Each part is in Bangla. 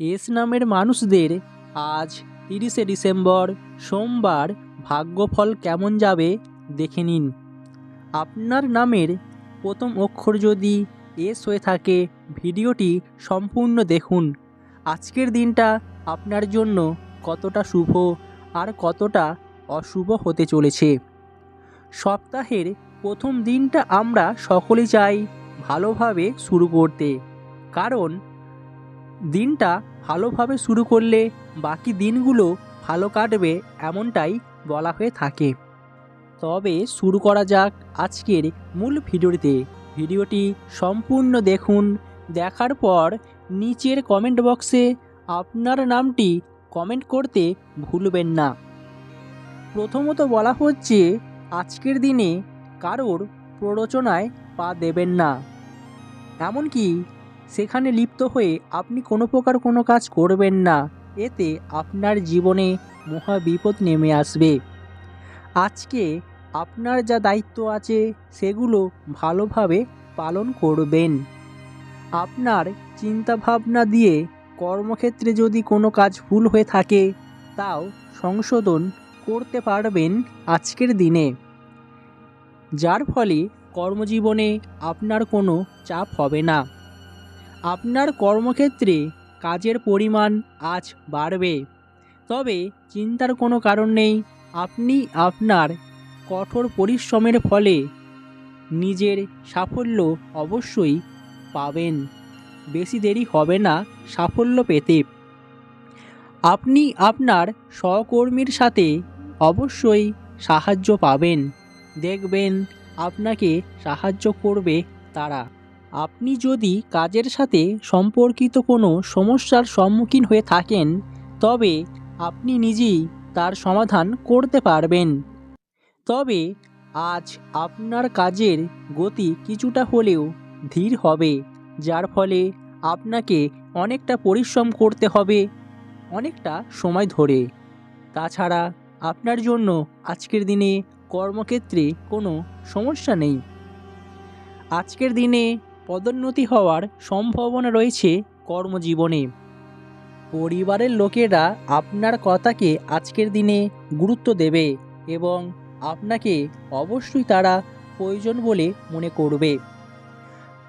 এস নামের মানুষদের আজ তিরিশে ডিসেম্বর সোমবার ভাগ্যফল কেমন যাবে দেখে নিন। আপনার নামের প্রথম অক্ষর যদি এস হয়ে থাকে, ভিডিওটি সম্পূর্ণ দেখুন। আজকের দিনটা আপনার জন্য কতটা শুভ আর কতটা অশুভ হতে চলেছে। সপ্তাহের প্রথম দিনটা আমরা সকলে চাই ভালোভাবে শুরু করতে। কারণ দিনটা ভালোভাবে শুরু করলে বাকি দিনগুলো ভালো কাটবে এমনটাই বলা হয়ে থাকে। তবে শুরু করা যাক আজকের মূল ভিডিওটিতে। ভিডিওটি সম্পূর্ণ দেখুন, দেখার পর নিচের কমেন্ট বক্সে আপনার নামটি কমেন্ট করতে ভুলবেন না। প্রথমত বলা হচ্ছে, আজকের দিনে কারোর প্ররোচনায় পা দেবেন না। এমনকি সেখানে লিপ্ত হয়ে আপনি কোনো প্রকার কোনো কাজ করবেন না। এতে আপনার জীবনে মহা বিপদ নেমে আসবে। আজকে আপনার যা দায়িত্ব আছে, সেগুলো ভালোভাবে পালন করবেন। আপনার চিন্তাভাবনা দিয়ে কর্মক্ষেত্রে যদি কোনো কাজ ভুল হয়ে থাকে, তাও সংশোধন করতে পারবেন আজকের দিনে। যার ফলে কর্মজীবনে আপনার কোনো চাপ হবে না। আপনার কর্মক্ষেত্রে কাজের পরিমাণ আজ বাড়বে। তবে চিন্তার কোনো কারণ নেই, আপনি আপনার কঠোর পরিশ্রমের ফলে নিজের সাফল্য অবশ্যই পাবেন। বেশি দেরি হবে না সাফল্য পেতে। আপনি আপনার সহকর্মীর সাথে অবশ্যই সাহায্য পাবেন। দেখবেন আপনাকে সাহায্য করবে তারা। আপনি যদি কাজের সাথে সম্পর্কিত কোনো সমস্যার সম্মুখীন হয়ে থাকেন, তবে আপনি নিজেই তার সমাধান করতে পারবেন। তবে আজ আপনার কাজের গতি কিছুটা হলেও ধীর হবে, যার ফলে আপনাকে অনেকটা পরিশ্রম করতে হবে অনেকটা সময় ধরে। তাছাড়া আপনার জন্য আজকের দিনে কর্মক্ষেত্রে কোনো সমস্যা নেই। আজকের দিনে পদোন্নতি হওয়ার সম্ভাবনা রয়েছে কর্মজীবনে। পরিবারের লোকেরা আপনার কথাকে আজকের দিনে গুরুত্ব দেবে এবং আপনাকে অবশ্যই তারা প্রয়োজন বলে মনে করবে।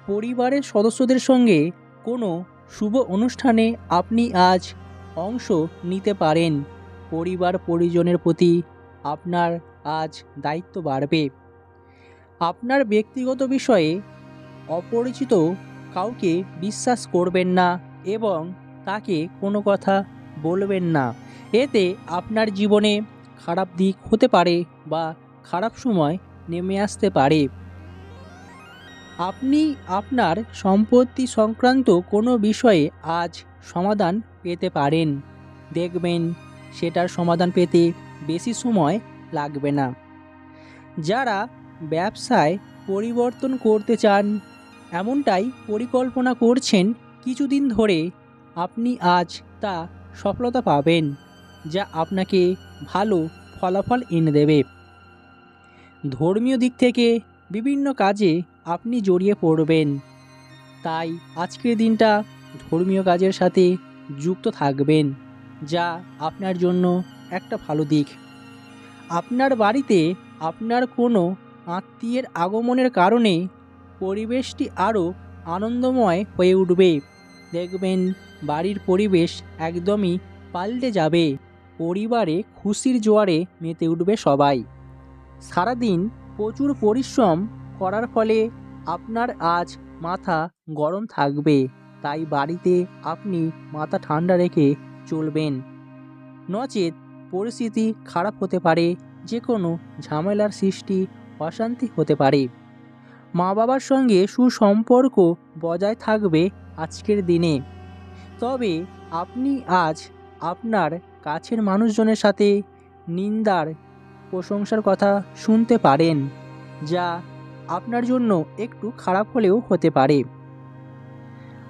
পরিবারের সদস্যদের সঙ্গে কোনো শুভ অনুষ্ঠানে আপনি আজ অংশ নিতে পারেন। পরিবার পরিজনের প্রতি আপনার আজ দায়িত্ব বাড়বে। আপনার ব্যক্তিগত বিষয়ে অপরিচিত কাউকে বিশ্বাস করবেন না এবং তাকে কোনো কথা বলবেন না। এতে আপনার জীবনে খারাপ দিক হতে পারে বা খারাপ সময় নেমে আসতে পারে। আপনি আপনার সম্পত্তি সংক্রান্ত কোনো বিষয়ে আজ সমাধান পেতে পারেন। দেখবেন সেটার সমাধান পেতে বেশি সময় লাগবে না। যারা ব্যবসায় পরিবর্তন করতে চান এমনটাই পরিকল্পনা করছেন কিছুদিন ধরে। আপনি আজ তা সফলতা পাবেন, যা আপনাকে ভালো ফলাফল এনে দেবে। ধর্মীয় দিক থেকে বিভিন্ন কাজে আপনি জড়িয়ে পড়বেন। তাই আজকের দিনটা ধর্মীয় কাজের সাথে যুক্ত থাকবেন, যা আপনার জন্য একটা ভালো দিক। আপনার বাড়িতে আপনার কোনো আত্মীয়ের আগমনের কারণে পরিবেশটি আরও আনন্দময় হয়ে উঠবে। দেখবেন বাড়ির পরিবেশ একদমই পাল্টে যাবে। পরিবারে খুশির জোয়ারে মেতে উঠবে সবাই। সারাদিন প্রচুর পরিশ্রম করার ফলে আপনার আজ মাথা গরম থাকবে। তাই বাড়িতে আপনি মাথা ঠান্ডা রেখে চলবেন। নচেত পরিস্থিতি খারাপ হতে পারে যে কোনো ঝামেলার সৃষ্টি অশান্তি হতে পারে। মা বাবার সঙ্গে সুসম্পর্ক বজায় থাকবে আজকের দিনে। তবে আপনি আজ আপনার কাছের মানুষজনের সাথে নিন্দার, প্রশংসার কথা শুনতে পারেন, যা আপনার জন্য একটু খারাপ হলেও হতে পারে।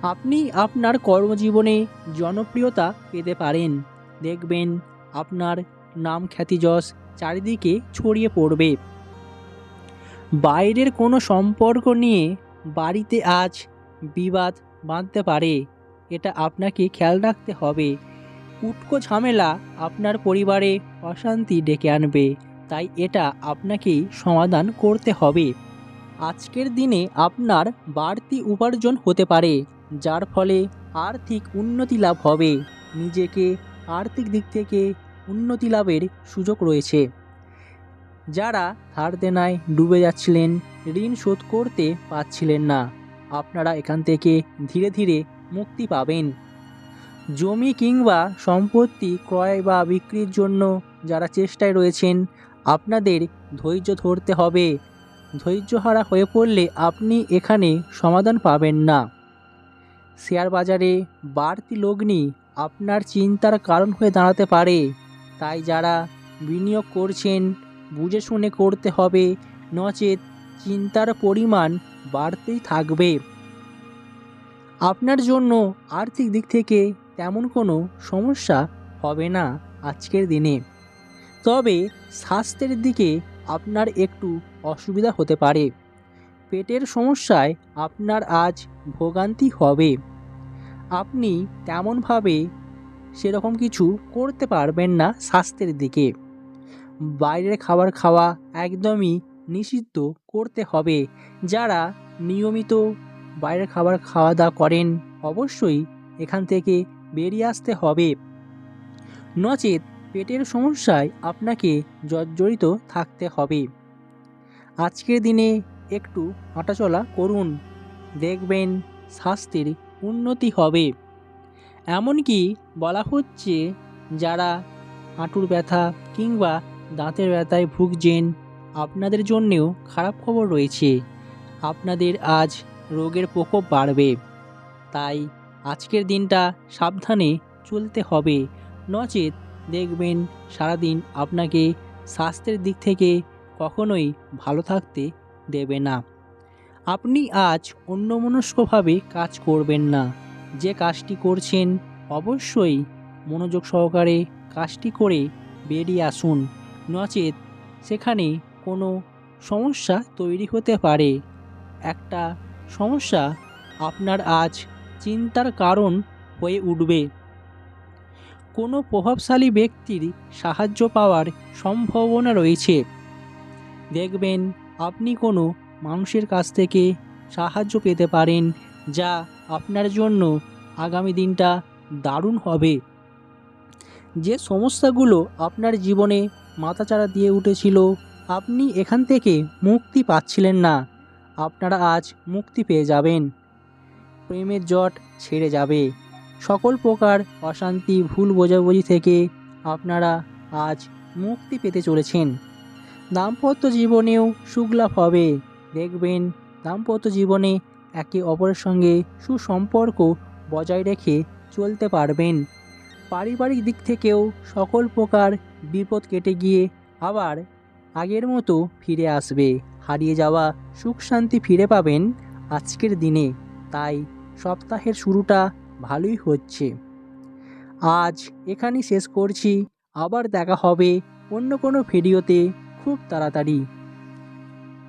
আপনি আপনার কর্মজীবনে জনপ্রিয়তা পেতে পারেন। দেখবেন আপনার নাম খ্যাতি যশ চারিদিকে ছড়িয়ে পড়বে। বাইরের কোনো সম্পর্ক নিয়ে বাড়িতে আজ বিবাদ বাঁধতে পারে, এটা আপনাকে খেয়াল রাখতে হবে। উটকো ঝামেলা আপনার পরিবারে অশান্তি ডেকে আনবে, তাই এটা আপনাকেই সমাধান করতে হবে। আজকের দিনে আপনার বাড়তি উপার্জন হতে পারে, যার ফলে আর্থিক উন্নতি লাভ হবে। নিজেকে আর্থিক দিক থেকে উন্নতি লাভের সুযোগ রয়েছে। যারা ধার দেনায় ডুবে যাচ্ছিলেন, ঋণ শোধ করতে পারছিলেন না। আপনারা এখান থেকে ধীরে ধীরে মুক্তি পাবেন। জমি কিংবা সম্পত্তি ক্রয় বা বিক্রির জন্য যারা চেষ্টায় রয়েছেন, আপনাদের ধৈর্য ধরতে হবে। ধৈর্যহারা হয়ে পড়লে আপনি এখানে সমাধান পাবেন না। শেয়ার বাজারে বাড়তি লগ্নি আপনার চিন্তার কারণ হয়ে দাঁড়াতে পারে। তাই যারা বিনিয়োগ করছেন বুঝে শুনে করতে হবে। নচেত চিন্তার পরিমাণ বাড়তেই থাকবে। আপনার জন্য আর্থিক দিক থেকে তেমন কোনো সমস্যা হবে না আজকের দিনে। তবে স্বাস্থ্যের দিকে আপনার একটু অসুবিধা হতে পারে। পেটের সমস্যায় আপনার আজ ভোগান্তি হবে। আপনি তেমনভাবে সেরকম কিছু করতে পারবেন না স্বাস্থ্যের দিকে। বাইরের খাবার খাওয়া একদমই নিষিদ্ধ করতে হবে। যারা নিয়মিত বাইরের খাবার খাওয়া দাওয়া করেন, অবশ্যই এখান থেকে বেরিয়ে আসতে হবে। নচেত পেটের সমস্যায় আপনাকে জর্জরিত থাকতে হবে। আজকের দিনে একটু হাঁটাচলা করুন। দেখবেন স্বাস্থ্যের উন্নতি হবে। এমনকি বলা হচ্ছে, যারা হাঁটুর ব্যথা কিংবা দাঁতের ব্যথায় ভুগছেন, আপনাদের জন্যেও খারাপ খবর রয়েছে। আপনাদের আজ রোগের প্রকোপ বাড়বে। তাই আজকের দিনটা সাবধানে চলতে হবে। নচেত দেখবেন সারাদিন আপনাকে স্বাস্থ্যের দিক থেকে কখনোই ভালো থাকতে দেবে না। আপনি আজ অন্যমনস্কভাবে কাজ করবেন না। যে কাজটি করছেন, অবশ্যই মনোযোগ সহকারে কাজটি করে বেরিয়ে আসুন। নচেত সেখানে কোনো সমস্যা তৈরি হতে পারে। একটা সমস্যা আপনার আজ চিন্তার কারণ হয়ে উঠবে। কোনো প্রভাবশালী ব্যক্তির সাহায্য পাওয়ার সম্ভাবনা রয়েছে। দেখবেন আপনি কোনো মানুষের কাছ থেকে সাহায্য পেতে পারেন, যা আপনার জন্য আগামী দিনটা দারুণ হবে। যে সমস্যাগুলো আপনার জীবনে মাথাচাড়া দিয়ে উঠেছিল, আপনি এখান থেকে মুক্তি পাচ্ছিলেন না। আপনারা আজ মুক্তি পেয়ে যাবেন। প্রেমের জট ছেড়ে যাবে। সকল প্রকার অশান্তি, ভুল বোঝাবুঝি থেকে আপনারা আজ মুক্তি পেতে চলেছেন। দাম্পত্য জীবনেও সুখলাভ হবে। দেখবেন, দাম্পত্য জীবনে একে অপরের সঙ্গে সুসম্পর্ক বজায় রেখে চলতে পারবেন। পারিবারিক দিক থেকেও সকল প্রকার বিপদ কেটে গিয়ে আবার আগের মতো ফিরে আসবে। হারিয়ে যাওয়া সুখ শান্তি ফিরে পাবেন আজকের দিনে। তাই সপ্তাহের শুরুটা ভালোই হচ্ছে। আজ এখানেই শেষ করছি। আবার দেখা হবে অন্য কোনো ভিডিওতে খুব তাড়াতাড়ি।